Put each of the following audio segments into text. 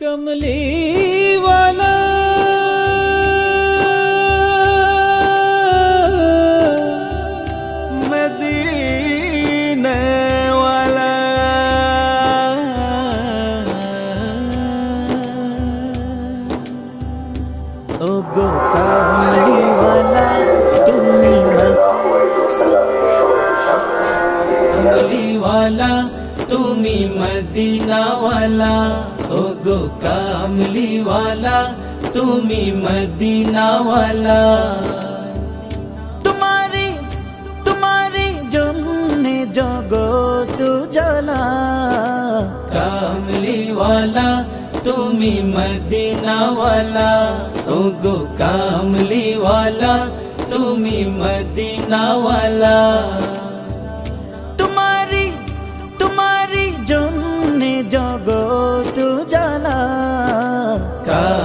कमली वाला मदीने वाला ओ गो कमली वाला तुम्ही कमली वाला তুমি মদিনাওয়ালা ও গো কামলিওয়ালা, তুমি মদিনাওয়ালা। তোমারে তোমারে জমনে জগত জলা কামলিওয়ালা, তুমি মদিনাওয়ালা ও গো কামলিওয়ালা, তুমি মদিনাওয়ালা।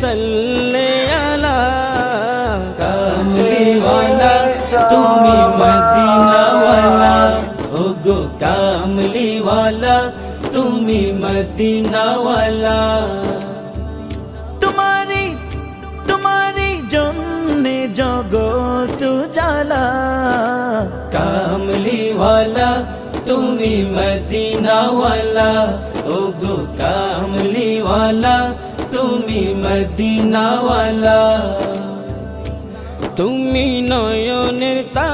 সাল্লে আলা কামলিওয়ালা তুমি মদিনাওয়ালা ও গো কামলিওয়ালা তুমি মদিনাওয়ালা তোমারি তোমারি জন্যে জগত জ্বালা কামলিওয়ালা তুমি মদিনাওয়ালা ও গো কামলিওয়ালা তুমি মদিনাওয়ালা তুমি নয়নের তারা